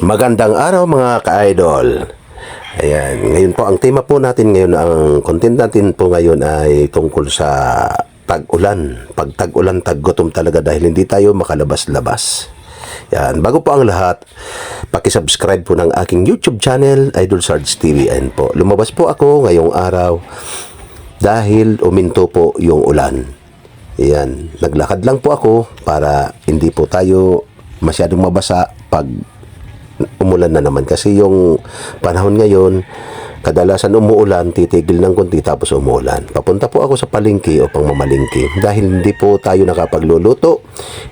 Magandang araw mga ka-idol. Ayan, ngayon po ang tema po natin ngayon, ang content natin po ngayon ay tungkol sa tag-ulan. Pag tag-ulan, tag-gutom talaga dahil hindi tayo makalabas-labas. Yan, bago po ang lahat, paki-subscribe po ng aking YouTube channel, Idol Sarge TV. Ayan po, lumabas po ako ngayong araw dahil uminto po yung ulan. Yan, naglakad lang po ako para hindi po tayo masyadong mabasa pag umulan na naman. Kasi yung panahon ngayon kadalasan umuulan titigil ng konti tapos umuulan. Papunta po ako sa palengke o pang mamalingki dahil hindi po tayo nakapagluluto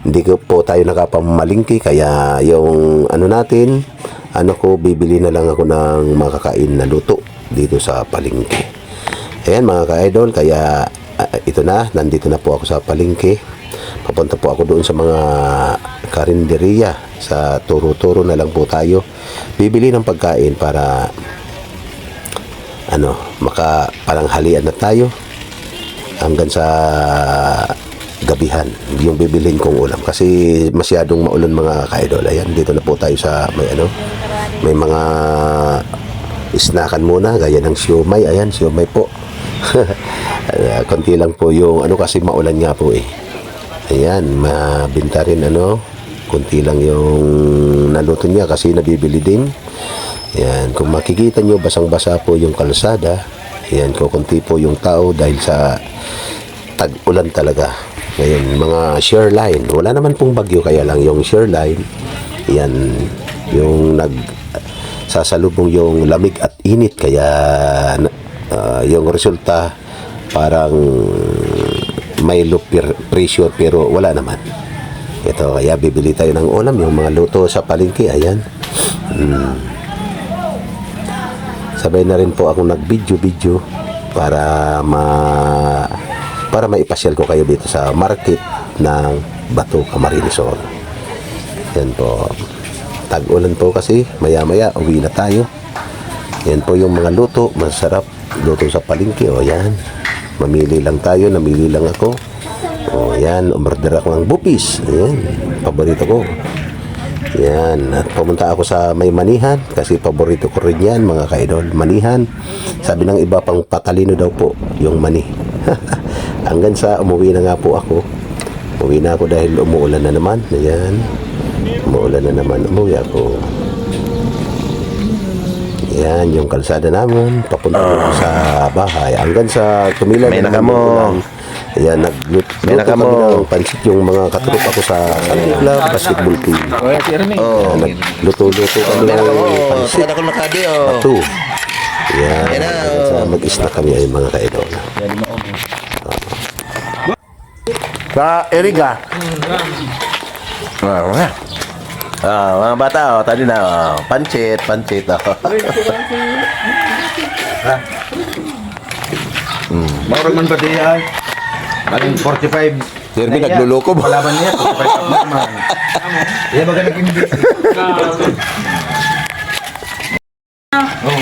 hindi po tayo nakapamalingki kaya yung ano natin ano ko bibili na lang ako ng makakain na luto dito sa palengke. Ayan mga ka-idol kaya ah, ito na nandito na po ako sa palengke. Papunta po ako doon sa mga karinderya sa turo-turo na lang po tayo. Bibili ng pagkain para ano maka na tayo hanggang sa gabihan. Yung bibilhin kong ulam kasi masyadong maulan mga kaidol. Ayan dito na po tayo sa may ano may mga snackan muna gaya ng siomay. Ayan siomay po. Konti lang po yung ano kasi maulan nga po eh. Ayan, mabinta rin ano. Kunti lang yung naluto niya kasi nabibili din. Ayan, kung makikita nyo, basang-basa po yung kalsada. Ayan, kukunti po yung tao dahil sa tag-ulan talaga. Ngayon, mga share line. Wala naman pong bagyo, kaya lang yung share line. Ayan, yung nag sasalubong yung lamig at init. Kaya ah, yung resulta parang may low pressure pero wala naman. Ito, kaya bibili tayo ng ulam, yung mga luto sa palengke, ayan. Mm. Sabay na rin po ako nag-video-video para ma para maipasyal ko kayo dito sa market ng Bato Camarines Sur. Yan po. Tag-ulan po kasi, maya-maya uwi na tayo. Yan po yung mga luto, masarap. Luto sa palengke, o yan. Mamili lang tayo, namili lang ako. O yan, umorder ako ng bupis. Ayan, paborito ko. Yan, at pumunta ako sa may manihan kasi paborito ko rin yan mga kaidol. Manihan, sabi ng iba pang patalino daw po yung mani. Hanggang sa umuwi na nga po ako. Umuwi na ako dahil umuulan na naman. Ayan, umuulan na naman. Umuwi ako. Yan, yung kalsada namin, papunta uh, sa bahay. Hanggang sa tumila May na mo. Ayan, nagluto May naka kami mo. ng pansit yung mga katropa ko sa Club Basketball Team. Oh. Ayan, Nagluto-luto kami ng pansit. Kada ko nakadi oh. Ito. Ayan, Ayan sa mag-snack kami ay mga kaidol. Sa Erika. Ah, mga. Ah, mga bata, oh, tadi na, oh. pancit, pancit, oh. Maurag man ba diya ay? Maging 45. Sir, may nagluloko ba? Wala man niya, 45 up naman. Iya baga naging busy. Oh.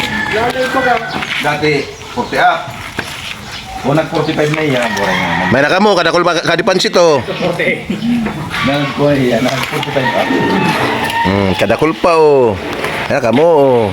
Dati, 40 up. O nag 45 na iya, buhay nga. May nakamo, kada ko kadi pancit, oh. Nag buhay yan, nag 45 up. Hmm, kada kulpa, oh. May nakamo, oh.